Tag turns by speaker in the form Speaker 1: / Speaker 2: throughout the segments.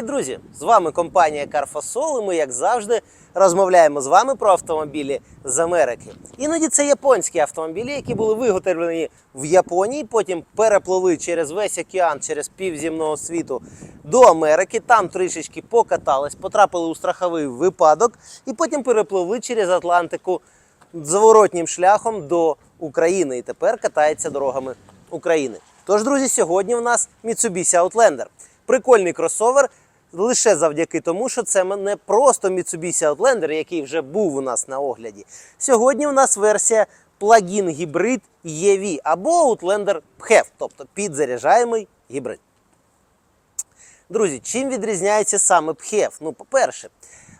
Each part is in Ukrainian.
Speaker 1: Привіт, друзі! З вами компанія Carfasol і ми, як завжди, розмовляємо з вами про автомобілі з Америки. Іноді це японські автомобілі, які були виготовлені в Японії, потім переплили через весь океан, через півземного світу до Америки. Там трішечки покатались, потрапили у страховий випадок і потім перепливли через Атлантику зворотнім шляхом до України і тепер катається дорогами України. Тож, друзі, сьогодні в нас Mitsubishi Outlander. Прикольний кросовер лише завдяки тому, що це не просто Mitsubishi Outlander, який вже був у нас на огляді. Сьогодні у нас версія плагін гібрид EV або Outlander PHEV, тобто підзаряджаємий гібрид. Друзі, чим відрізняється саме PHEV? Ну, по-перше,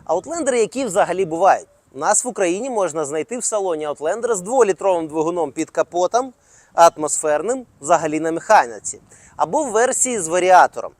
Speaker 1: аутлендери, які взагалі бувають. Нас в Україні можна знайти в салоні Outlander з 2-літровим двигуном під капотом, атмосферним, взагалі на механіці, або в версії з варіатором.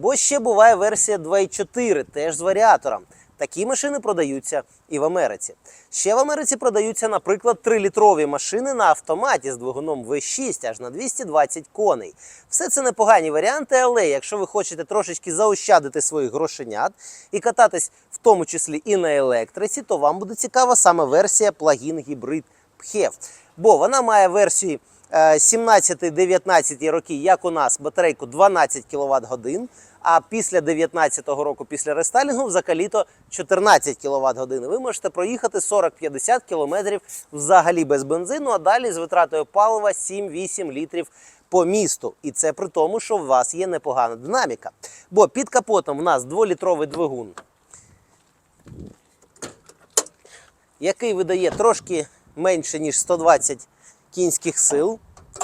Speaker 1: Бо ще буває версія 2.4, теж з варіатором. Такі машини продаються і в Америці. Ще в Америці продаються, наприклад, 3-літрові машини на автоматі з двигуном V6 аж на 220 коней. Все це непогані варіанти, але якщо ви хочете трошечки заощадити своїх грошенят і кататись в тому числі і на електриці, то вам буде цікава саме версія плагін гібрид PHEV. Бо вона має версію 17-19 роки, як у нас, батарейку 12 кВт годин. А після 19-го року, після рестайлінгу, взагалі-то 14 кВт годин. Ви можете проїхати 40-50 км взагалі без бензину, а далі з витратою палива 7-8 літрів по місту. І це при тому, що у вас є непогана динаміка. Бо під капотом в нас 2-літровий двигун, який видає трошки менше, ніж 120 кінських сил.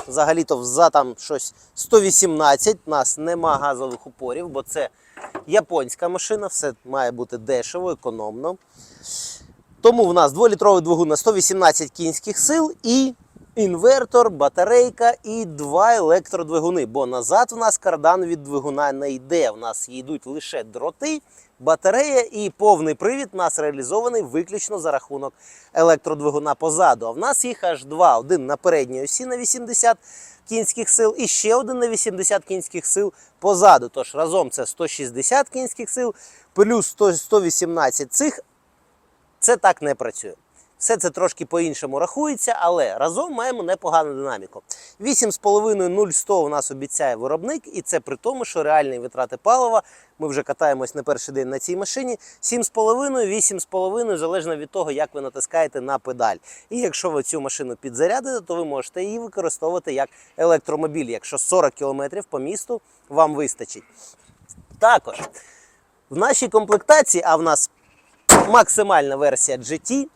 Speaker 1: Взагалі-то за там щось 118. У нас нема газових упорів, бо це японська машина, все має бути дешево, економно. Тому в нас 2-літровий двигун на 118 кінських сил і інвертор, батарейка і два електродвигуни. Бо назад у нас кардан від двигуна не йде. У нас йдуть лише дроти, батарея і повний привід у нас реалізований виключно за рахунок електродвигуна позаду. А в нас їх аж два: один на передній осі на 80 кінських сил і ще один на 80 кінських сил позаду. Тож разом це 160 кінських сил, плюс 118 цих. Це так не працює. Все це трошки по-іншому рахується, але разом маємо непогану динаміку. 8,5-0,100 у нас обіцяє виробник, і це при тому, що реальні витрати палива, ми вже катаємось не перший день на цій машині, 7,5-8,5, залежно від того, як ви натискаєте на педаль. І якщо ви цю машину підзарядите, то ви можете її використовувати як електромобіль, якщо 40 км по місту вам вистачить. Також в нашій комплектації, а в нас максимальна версія GT,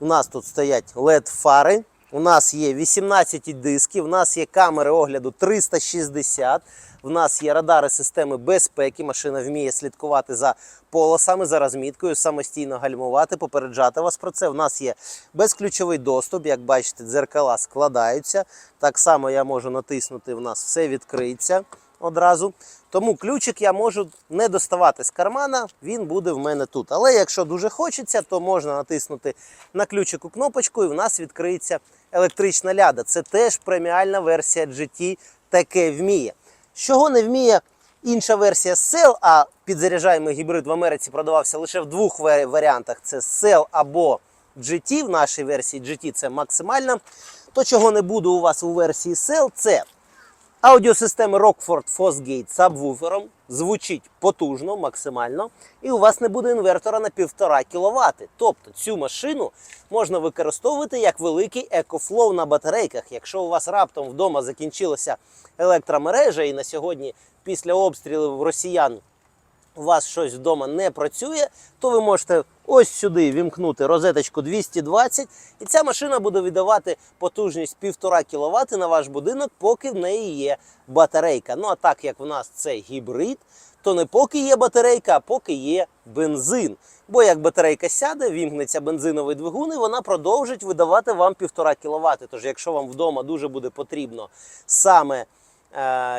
Speaker 1: у нас тут стоять LED-фари. У нас є 18 диски, у нас є камери огляду 360, в нас є радари системи безпеки. Машина вміє слідкувати за полосами, за розміткою, самостійно гальмувати, попереджати вас про це. У нас є безключовий доступ. Як бачите, дзеркала складаються. Так само я можу натиснути, у нас все відкриється одразу. Тому ключик я можу не доставати з кармана, він буде в мене тут. Але якщо дуже хочеться, то можна натиснути на ключику кнопочку і в нас відкриється електрична ляда. Це теж преміальна версія GT, таке вміє. Чого не вміє інша версія Cell, а підзаряджаємий гібрид в Америці продавався лише в двох варіантах: це Cell або GT. В нашій версії GT це максимальна. То, чого не буде у вас у версії Cell, це Аудіосистеми Rockford Fosgate сабвуфером звучить потужно, максимально, і у вас не буде інвертора на 1,5 кВт. Тобто цю машину можна використовувати як великий екофлоу на батарейках. Якщо у вас раптом вдома закінчилася електромережа, і на сьогодні після обстрілів росіян у вас щось вдома не працює, то ви можете ось сюди вімкнути розеточку 220, і ця машина буде видавати потужність 1,5 кВт на ваш будинок, поки в неї є батарейка. Ну а так як в нас це гібрид, то не поки є батарейка, а поки є бензин. Бо як батарейка сяде, вімкнеться бензиновий двигун, і вона продовжить видавати вам 1,5 кВт. Тож, якщо вам вдома дуже буде потрібно саме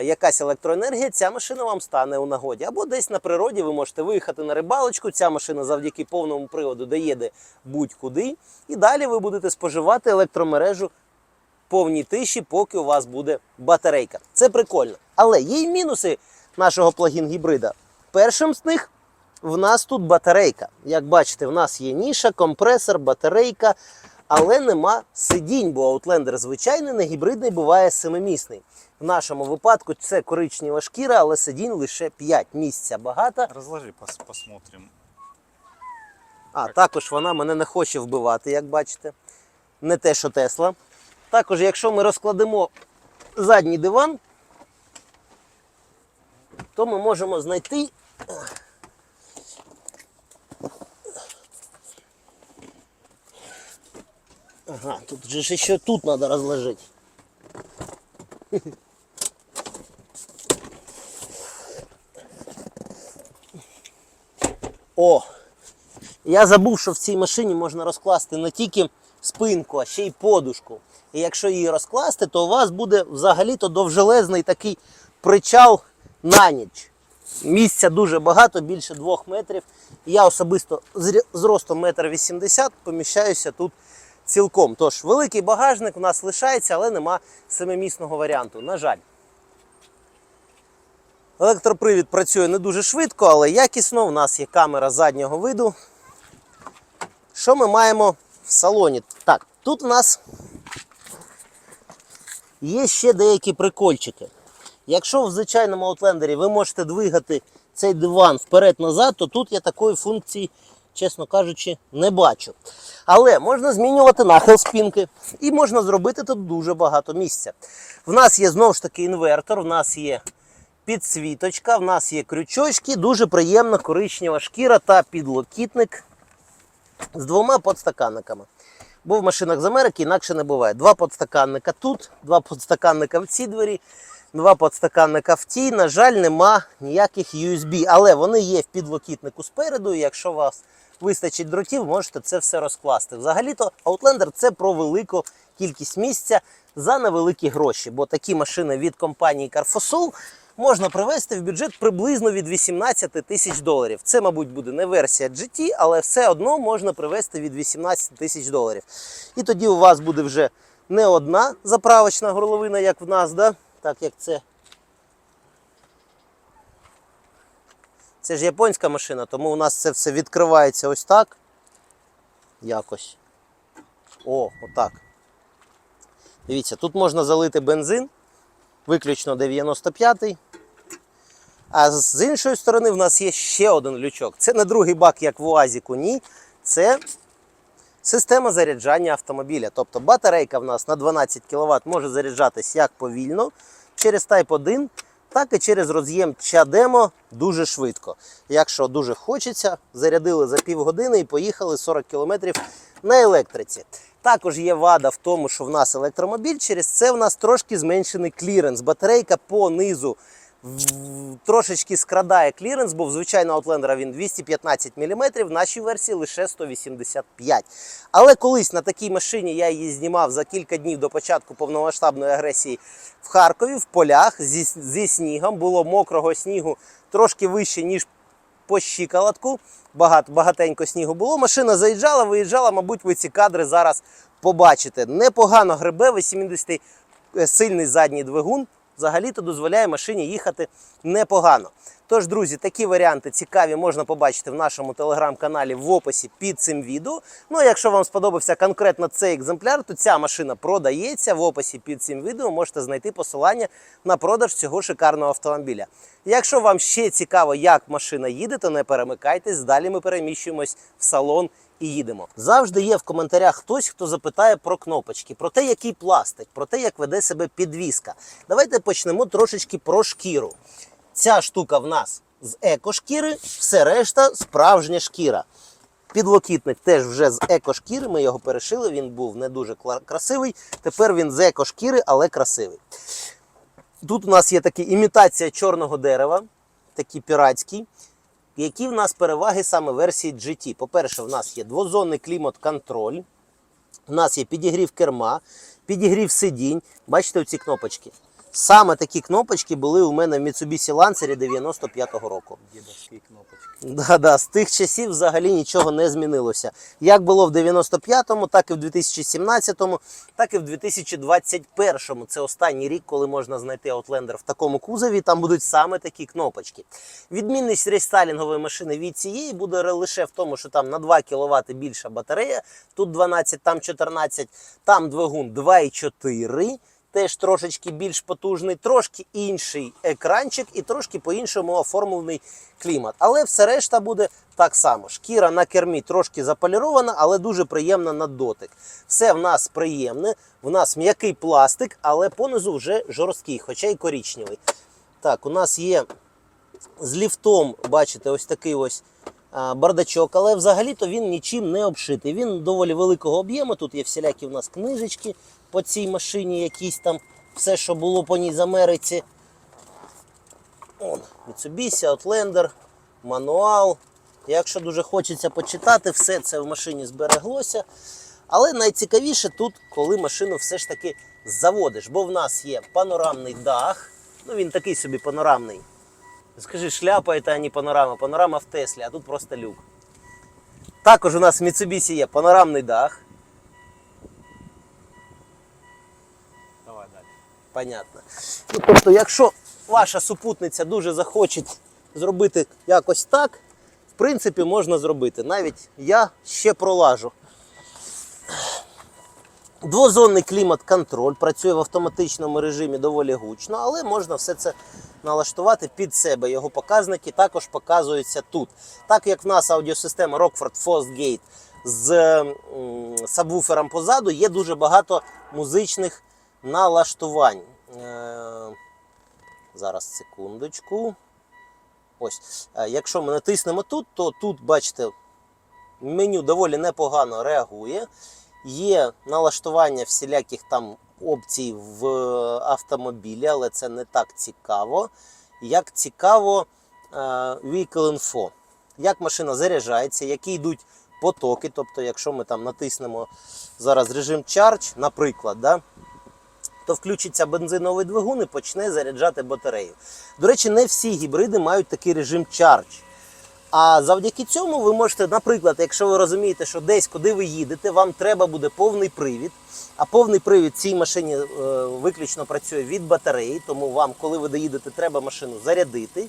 Speaker 1: якась електроенергія, ця машина вам стане у нагоді. Або десь на природі ви можете виїхати на рибалочку. Ця машина завдяки повному приводу доїде будь-куди. І далі ви будете споживати електромережу повній тиші, поки у вас буде батарейка. Це прикольно. Але є й мінуси нашого плагін гібрида. Першим з них в нас тут батарейка. Як бачите, в нас є ніша, компресор, батарейка, але нема сидінь, бо Outlander звичайний, не гібридний, буває семимісний. В нашому випадку це коричнева шкіра, але сидінь лише 5 місця багато.
Speaker 2: Разложи, пос- посмотрим.
Speaker 1: А, також вона мене не хоче вбивати, як бачите. Не те, що Тесла. Також, якщо ми розкладемо задній диван, то ми можемо знайти. Ага, тут же ж ще тут треба розложити. О! Я забув, що в цій машині можна розкласти не тільки спинку, а ще й подушку. І якщо її розкласти, то у вас буде взагалі-то довжелезний такий причал на ніч. Місця дуже багато, більше двох метрів. Я особисто з ростом метр вісімдесят поміщаюся тут цілком. Тож, великий багажник у нас лишається, але нема семимісного варіанту. На жаль. Електропривід працює не дуже швидко, але якісно. У нас є камера заднього виду. Що ми маємо в салоні? Так, тут у нас є ще деякі прикольчики. Якщо в звичайному аутлендері ви можете двигати цей диван вперед-назад, то тут я такої функції, чесно кажучи, не бачу. Але можна змінювати нахил спинки і можна зробити тут дуже багато місця. В нас є знову ж таки інвертор, в нас є підсвіточка, в нас є крючочки, дуже приємна коричнева шкіра та підлокітник з двома подстаканниками. Бо в машинах з Америки інакше не буває. Два подстаканника тут, два подстаканника в цій двері, два подстаканника в тій. На жаль, нема ніяких USB, але вони є в підлокітнику спереду. І якщо вас вистачить дротів, можете це все розкласти. Взагалі-то Outlander це про велику кількість місця за невеликі гроші, бо такі машини від компанії Carfosol можна привезти в бюджет приблизно від 18 тисяч доларів. Це, мабуть, буде не версія GT, але все одно можна привезти від 18 тисяч доларів. І тоді у вас буде вже не одна заправочна горловина, як в нас, да? Так як це. Це ж японська машина, тому у нас це все відкривається ось так. Якось. О, отак. Дивіться, тут можна залити бензин, виключно 95-й. А з іншої сторони в нас є ще один лючок. Це не другий бак, як в УАЗіку, ні. Це система заряджання автомобіля. Тобто батарейка в нас на 12 кВт може заряджатись як повільно через Type 1, так і через роз'єм CHAdeMO дуже швидко. Якщо дуже хочеться, зарядили за півгодини і поїхали 40 км на електриці. Також є вада в тому, що в нас електромобіль, через це в нас трошки зменшений кліренс. Батарейка по низу трошечки скрадає кліренс, бо в звичайного Outlander він 215 мм, в нашій версії лише 185. Але колись на такій машині я її знімав за кілька днів до початку повномасштабної агресії в Харкові, в полях зі, зі снігом. Було мокрого снігу трошки вище, ніж по щиколотку. Багато, багатенько снігу було. Машина заїжджала, виїжджала, мабуть, ви ці кадри зараз побачите. Непогано гребе, 80 сильний задній двигун взагалі-то дозволяє машині їхати непогано. Тож, друзі, такі варіанти цікаві можна побачити в нашому телеграм-каналі в описі під цим відео. Ну а якщо вам сподобався конкретно цей екземпляр, то ця машина продається в описі під цим відео. Можете знайти посилання на продаж цього шикарного автомобіля. Якщо вам ще цікаво, як машина їде, то не перемикайтесь. Далі ми переміщуємось в салон і їдемо. Завжди є в коментарях хтось, хто запитає про кнопочки, про те, який пластик, про те, як веде себе підвіска. Давайте почнемо трошечки про шкіру. Ця штука в нас з екошкіри, все решта справжня шкіра. Підлокітник теж вже з екошкіри. Ми його перешили. Він був не дуже красивий. Тепер він з екошкіри, але красивий. Тут у нас є така імітація чорного дерева, такий піратський. Які в нас переваги саме версії GT? По-перше, в нас є двозонний клімат-контроль. У нас є підігрів керма, підігрів сидінь. Бачите оці кнопочки? Саме такі кнопочки були у мене в Mitsubishi Lancer 95-го року.
Speaker 2: Дідовські кнопочки.
Speaker 1: Да, да, з тих часів взагалі нічого не змінилося. Як було в 95-му, так і в 2017-му, так і в 2021-му. Це останній рік, коли можна знайти Outlander в такому кузові. Там будуть саме такі кнопочки. Відмінність рестайлінгової машини від цієї буде лише в тому, що там на 2 кВт більша батарея. Тут 12, там 14, там двигун 2,4 теж трошечки більш потужний, трошки інший екранчик і трошки по-іншому оформлений клімат. Але все решта буде так само. Шкіра на кермі трошки заполірована, але дуже приємна на дотик. Все в нас приємне, в нас м'який пластик, але понизу вже жорсткий, хоча й корічневий. Так, у нас є з ліфтом, бачите, ось такий ось бардачок, але взагалі-то він нічим не обшитий. Він доволі великого об'єму. Тут є всілякі у нас книжечки по цій машині, якісь там все, що було по ній з Америці. Он, Mitsubishi, Outlander, мануал. Якщо дуже хочеться почитати, все це в машині збереглося. Але найцікавіше тут, коли машину все ж таки заводиш, бо в нас є панорамний дах. Ну він такий собі панорамний. Скажи, шляпа це а не панорама. Панорама в Теслі, а тут просто люк. Також у нас в Mitsubishi є панорамний дах.
Speaker 2: Давай далі.
Speaker 1: Понятно. Ну, тобто, якщо ваша супутниця дуже захоче зробити якось так, в принципі, можна зробити. Навіть я ще пролажу. Двозонний клімат-контроль працює в автоматичному режимі доволі гучно, але можна все це налаштувати під себе. Його показники також показуються тут. Так як в нас аудіосистема Rockford Fostgate з сабвуфером позаду, є дуже багато музичних налаштувань. Е, зараз секундочку. Ось. Е, Якщо ми натиснемо тут, то тут, бачите, меню доволі непогано реагує. Є налаштування всіляких там опцій в автомобілі, але це не так цікаво. Як цікаво е, Vehicle Info. Як машина заряджається, які йдуть потоки. Тобто, якщо ми там натиснемо зараз режим Charge, наприклад, да, то включиться бензиновий двигун і почне заряджати батарею. До речі, не всі гібриди мають такий режим Charge. А завдяки цьому ви можете, наприклад, якщо ви розумієте, що десь, куди ви їдете, вам треба буде повний привід. А повний привід цій машині е, виключно працює від батареї, тому вам, коли ви доїдете, треба машину зарядити.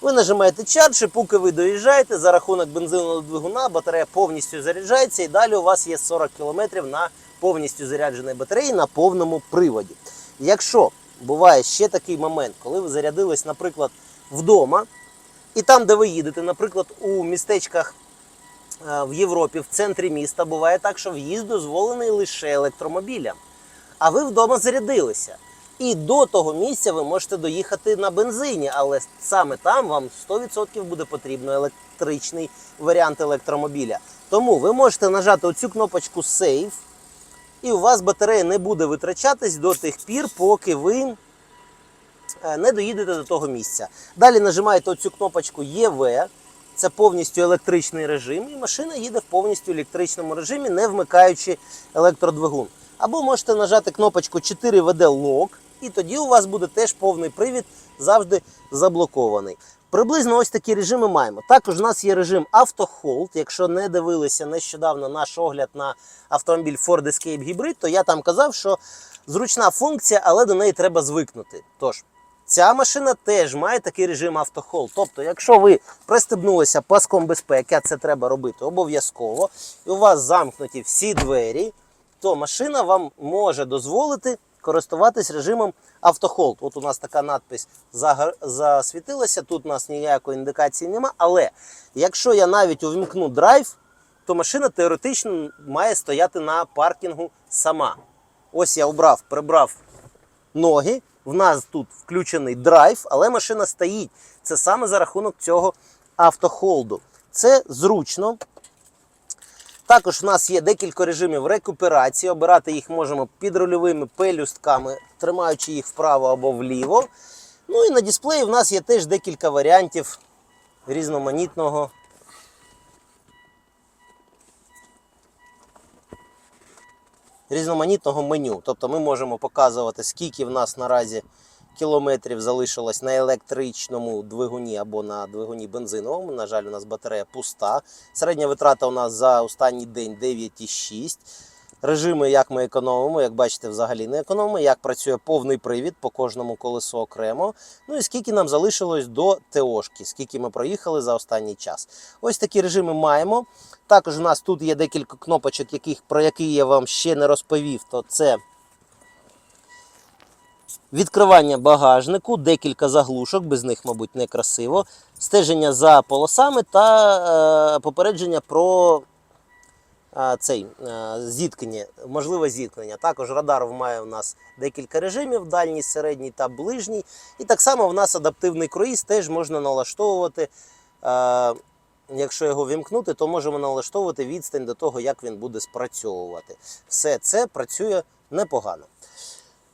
Speaker 1: Ви нажимаєте чардж, і поки ви доїжджаєте, за рахунок бензинового двигуна батарея повністю заряджається, і далі у вас є 40 км на повністю зарядженій батареї на повному приводі. Якщо буває ще такий момент, коли ви зарядились, наприклад, вдома, і там, де ви їдете, наприклад, у містечках е, в Європі, в центрі міста, буває так, що в'їзд дозволений лише електромобілям. А ви вдома зарядилися. І до того місця ви можете доїхати на бензині, але саме там вам 100% буде потрібно електричний варіант електромобіля. Тому ви можете нажати оцю кнопочку Save, і у вас батарея не буде витрачатись до тих пір, поки ви не доїдете до того місця. Далі нажимаєте оцю кнопочку EV, це повністю електричний режим, і машина їде в повністю електричному режимі, не вмикаючи електродвигун. Або можете нажати кнопочку 4VD Lock, і тоді у вас буде теж повний привід, завжди заблокований. Приблизно ось такі режими маємо. Також у нас є режим автохолд. Якщо не дивилися нещодавно наш огляд на автомобіль Ford Escape Hybrid, то я там казав, що зручна функція, але до неї треба звикнути. Тож, Ця машина теж має такий режим автохол. Тобто, якщо ви пристебнулися паском безпеки, а це треба робити обов'язково, і у вас замкнуті всі двері, то машина вам може дозволити користуватись режимом автохолд. От у нас така надпись засвітилася, тут у нас ніякої індикації нема. Але якщо я навіть увімкну драйв, то машина теоретично має стояти на паркінгу сама. Ось я обрав, прибрав ноги. В нас тут включений драйв, але машина стоїть. Це саме за рахунок цього автохолду. Це зручно. Також в нас є декілька режимів рекуперації. Обирати їх можемо під рульовими пелюстками, тримаючи їх вправо або вліво. Ну і на дисплеї в нас є теж декілька варіантів різноманітного. Різноманітного меню. Тобто ми можемо показувати, скільки в нас наразі кілометрів залишилось на електричному двигуні або на двигуні бензиновому. На жаль, у нас батарея пуста. Середня витрата у нас за останній день 9,6. Режими, як ми економимо, як бачите, взагалі не економимо, як працює повний привід по кожному колесу окремо. Ну і скільки нам залишилось до ТОшки, скільки ми проїхали за останній час. Ось такі режими маємо. Також у нас тут є декілька кнопочок, яких, про які я вам ще не розповів. То це відкривання багажнику, декілька заглушок, без них, мабуть, не красиво, стеження за полосами та е, попередження про цей зіткнення, можливе зіткнення. Також радар має у нас декілька режимів: дальній, середній та ближній. І так само в нас адаптивний круїз теж можна налаштовувати. Якщо його вімкнути, то можемо налаштовувати відстань до того, як він буде спрацьовувати. Все це працює непогано.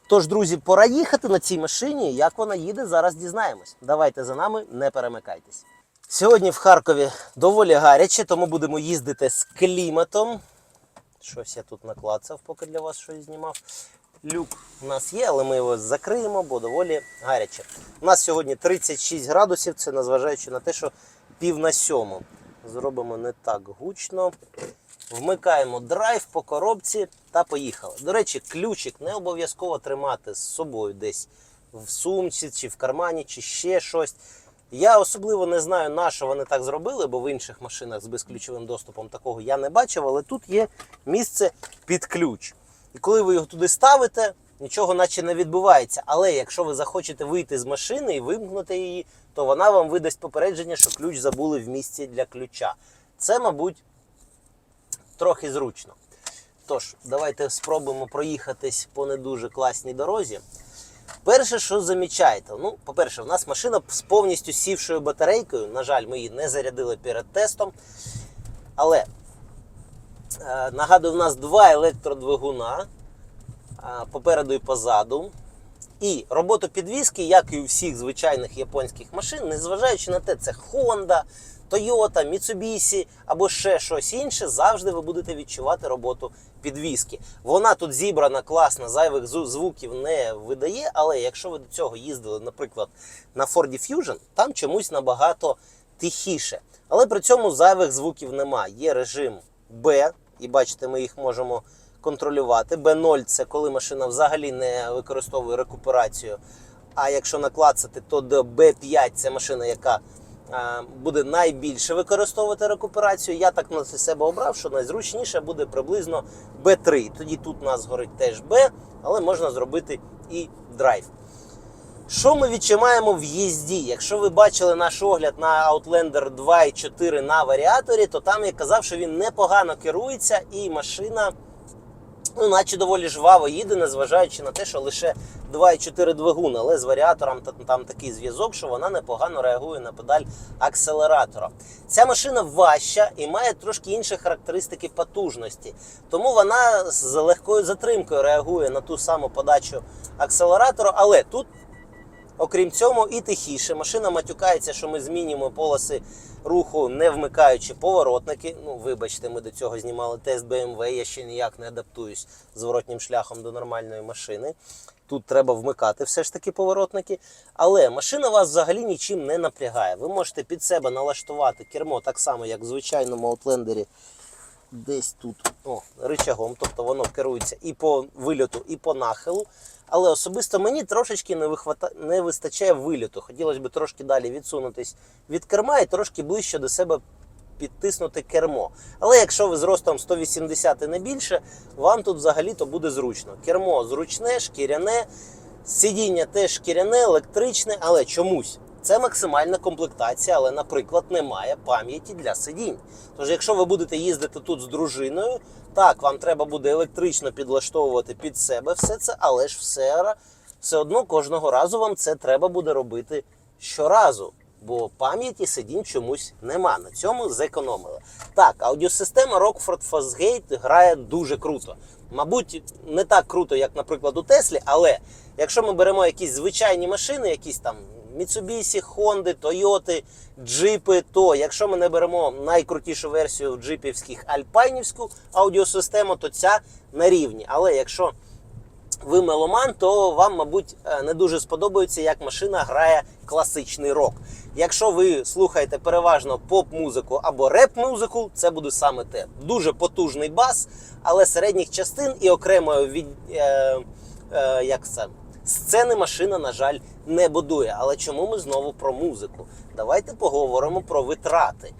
Speaker 1: Тож, друзі, пора їхати на цій машині. Як вона їде, зараз дізнаємось. Давайте за нами, не перемикайтесь. Сьогодні в Харкові доволі гаряче, тому будемо їздити з кліматом. Щось я тут наклацав, поки для вас щось знімав. Люк у нас є, але ми його закриємо, бо доволі гаряче. У нас сьогодні 36 градусів, це незважаючи на те, що пів на сьому. Зробимо не так гучно. Вмикаємо драйв по коробці та поїхали. До речі, ключик не обов'язково тримати з собою десь в сумці, чи в кармані, чи ще щось. Я особливо не знаю, на що вони так зробили, бо в інших машинах з безключовим доступом такого я не бачив, але тут є місце під ключ. І коли ви його туди ставите, нічого наче не відбувається. Але якщо ви захочете вийти з машини і вимкнути її, то вона вам видасть попередження, що ключ забули в місці для ключа. Це, мабуть, трохи зручно. Тож, давайте спробуємо проїхатись по не дуже класній дорозі. Перше, що замічаєте, ну, по-перше, в нас машина з повністю сівшою батарейкою. На жаль, ми її не зарядили перед тестом. Але е, нагадую, в нас два електродвигуна е, попереду і позаду. І роботу підвіски, як і у всіх звичайних японських машин, незважаючи на те, це Honda, Toyota, Mitsubishi або ще щось інше, завжди ви будете відчувати роботу підвіски. Вона тут зібрана класно, зайвих звуків не видає, але якщо ви до цього їздили, наприклад, на Ford Fusion, там чомусь набагато тихіше. Але при цьому зайвих звуків немає. Є режим B, і бачите, ми їх можемо контролювати. B0 це коли машина взагалі не використовує рекуперацію. А якщо наклацати, то до B5 це машина, яка буде найбільше використовувати рекуперацію. Я так на себе обрав, що найзручніше буде приблизно B3. Тоді тут у нас горить теж B, але можна зробити і драйв. Що ми відчимаємо в їзді? Якщо ви бачили наш огляд на Outlander 2.4 на варіаторі, то там я казав, що він непогано керується і машина ну, наче доволі жваво їде, незважаючи на те, що лише 2,4 двигун, але з варіатором та- там такий зв'язок, що вона непогано реагує на педаль акселератора. Ця машина важча і має трошки інші характеристики потужності, тому вона з легкою затримкою реагує на ту саму подачу акселератора, але тут Окрім цього, і тихіше. Машина матюкається, що ми змінюємо полоси руху, не вмикаючи поворотники. Ну, вибачте, ми до цього знімали тест BMW, я ще ніяк не адаптуюсь зворотнім шляхом до нормальної машини. Тут треба вмикати все ж таки поворотники. Але машина вас взагалі нічим не напрягає. Ви можете під себе налаштувати кермо так само, як в звичайному Outlander десь тут о, рычагом, тобто воно керується і по вильоту, і по нахилу. Але особисто мені трошечки не, вихвата... не вистачає виліту. Хотілося б трошки далі відсунутись від керма і трошки ближче до себе підтиснути кермо. Але якщо ви з ростом 180 і не більше, вам тут взагалі-то буде зручно. Кермо зручне, шкіряне, сидіння теж шкіряне, електричне, але чомусь. Це максимальна комплектація, але, наприклад, немає пам'яті для сидінь. Тож, якщо ви будете їздити тут з дружиною, так, вам треба буде електрично підлаштовувати під себе все це, але ж все, все одно кожного разу вам це треба буде робити щоразу. Бо пам'яті сидінь чомусь нема. На цьому зекономили. Так, аудіосистема Rockford Fosgate грає дуже круто. Мабуть, не так круто, як, наприклад, у Теслі, але якщо ми беремо якісь звичайні машини, якісь там Mitsubishi, Honda, Toyota, джипи, то якщо ми не беремо найкрутішу версію джипівських альпайнівську аудіосистему, то ця на рівні. Але якщо ви меломан, то вам, мабуть, е, не дуже сподобається, як машина грає класичний рок. Якщо ви слухаєте переважно поп-музику або реп-музику, це буде саме те. Дуже потужний бас, але середніх частин і окремої від е, е, як це, сцени машина, на жаль, не будує. Але чому ми знову про музику? Давайте поговоримо про витрати.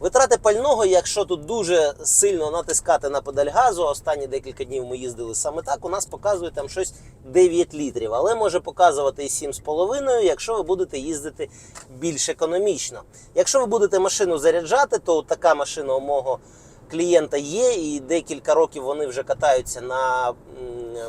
Speaker 1: Витрати пального, якщо тут дуже сильно натискати на педаль газу, останні декілька днів ми їздили саме так, у нас показує там щось 9 літрів, але може показувати і 7,5, якщо ви будете їздити більш економічно. Якщо ви будете машину заряджати, то така машина у мого клієнта є, і декілька років вони вже катаються на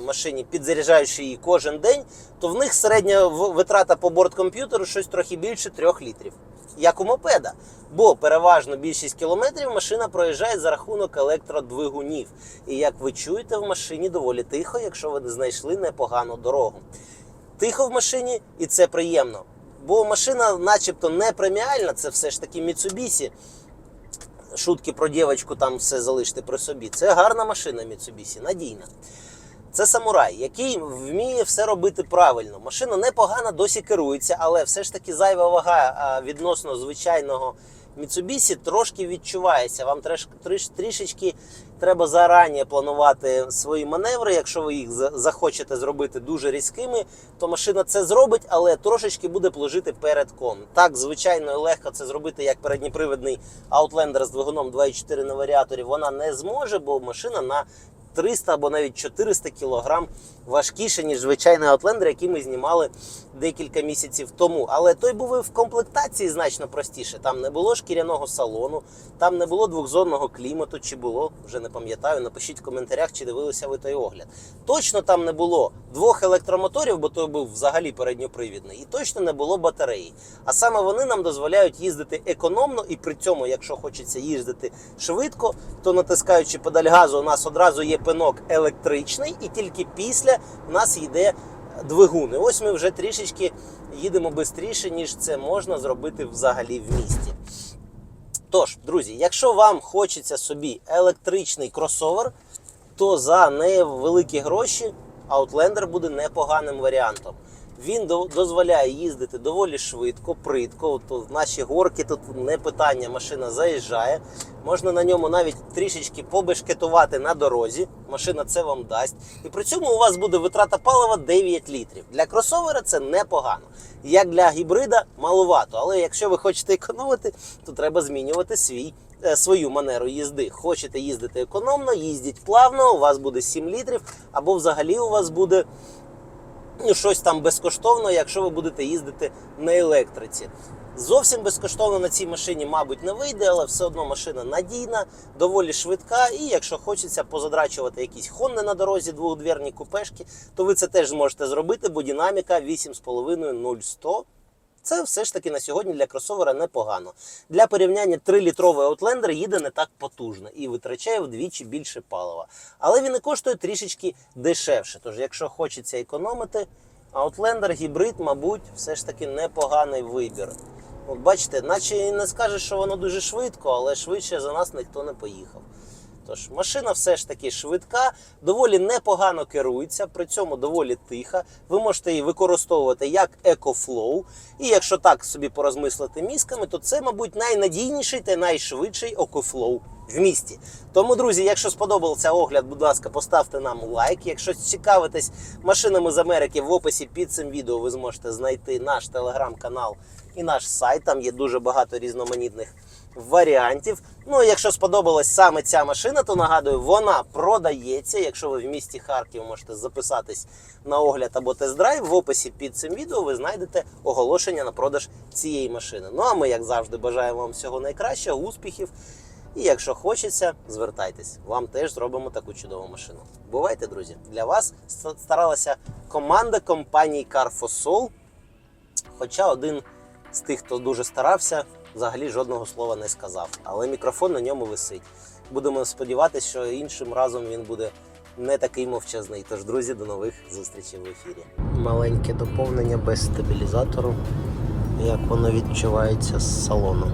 Speaker 1: машині, підзаряджаючи її кожен день, то в них середня витрата по борткомп'ютеру щось трохи більше 3 літрів. Як у мопеда. Бо переважно більшість кілометрів машина проїжджає за рахунок електродвигунів. І як ви чуєте, в машині доволі тихо, якщо ви знайшли непогану дорогу. Тихо в машині, і це приємно. Бо машина, начебто, не преміальна, це все ж таки Mitsubishi. Шутки про дівчинку там все залишити при собі. Це гарна машина Mitsubishi, надійна. Це самурай, який вміє все робити правильно. Машина непогано досі керується, але все ж таки зайва вага відносно звичайного Mitsubishi трошки відчувається. Вам трішечки треба зарані планувати свої маневри. Якщо ви їх захочете зробити дуже різкими, то машина це зробить, але трошечки буде плужити перед ком. Так, звичайно, легко це зробити як передніпривідний Outlander з двигуном 2.4 на варіаторі. Вона не зможе, бо машина на 300 або навіть 400 кг важкіше, ніж звичайний Outlander, який ми знімали декілька місяців тому. Але той був і в комплектації значно простіше. Там не було шкіряного салону, там не було двохзонного клімату, чи було, вже не пам'ятаю. Напишіть в коментарях, чи дивилися ви той огляд. Точно там не було двох електромоторів, бо той був взагалі передньопривідний, і точно не було батареї. А саме вони нам дозволяють їздити економно, і при цьому, якщо хочеться їздити швидко, то натискаючи педаль газу, у нас одразу є пинок електричний, і тільки після у нас йде двигун. І ось ми вже трішечки їдемо швидше, ніж це можна зробити взагалі в місті. Тож, друзі, якщо вам хочеться собі електричний кросовер, то за невеликі гроші Outlander буде непоганим варіантом. Він дозволяє їздити доволі швидко, притко. В наші горки тут не питання, машина заїжджає. Можна на ньому навіть трішечки побешкетувати на дорозі. Машина це вам дасть. І при цьому у вас буде витрата палива 9 літрів. Для кросовера це непогано. Як для гібрида маловато. Але якщо ви хочете економити, то треба змінювати свій е, свою манеру їзди. Хочете їздити економно, їздіть плавно, у вас буде 7 літрів, або взагалі у вас буде щось там безкоштовно, якщо ви будете їздити на електриці. Зовсім безкоштовно на цій машині, мабуть, не вийде, але все одно машина надійна, доволі швидка. І якщо хочеться позадрачувати якісь хонни на дорозі, двохдверні купешки, то ви це теж зможете зробити, бо динаміка 8,5-0-100. Це все ж таки на сьогодні для кросовера непогано. Для порівняння 3-літровий Outlander їде не так потужно і витрачає вдвічі більше палива. Але він і коштує трішечки дешевше. Тож, якщо хочеться економити, Outlander гібрид, мабуть, все ж таки непоганий вибір. От бачите, наче не скажеш, що воно дуже швидко, але швидше за нас ніхто не поїхав. Тож машина все ж таки швидка, доволі непогано керується, при цьому доволі тиха. Ви можете її використовувати як EcoFlow. І якщо так собі порозмислити мізками, то це, мабуть, найнадійніший та найшвидший EcoFlow в місті. Тому, друзі, якщо сподобався огляд, будь ласка, поставте нам лайк. Якщо цікавитесь машинами з Америки, в описі під цим відео ви зможете знайти наш телеграм-канал і наш сайт. Там є дуже багато різноманітних варіантів. Ну, якщо сподобалась саме ця машина, то нагадую, вона продається. Якщо ви в місті Харків можете записатись на огляд або тест-драйв, в описі під цим відео ви знайдете оголошення на продаж цієї машини. Ну а ми, як завжди, бажаємо вам всього найкращого, успіхів. І якщо хочеться, звертайтесь. Вам теж зробимо таку чудову машину. Бувайте, друзі! Для вас старалася команда компанії Car for Soul. Хоча один з тих, хто дуже старався, взагалі жодного слова не сказав. Але мікрофон на ньому висить. Будемо сподіватися, що іншим разом він буде не такий мовчазний. Тож, друзі, до нових зустрічей в ефірі. Маленьке доповнення без стабілізатору. Як воно відчувається з салону.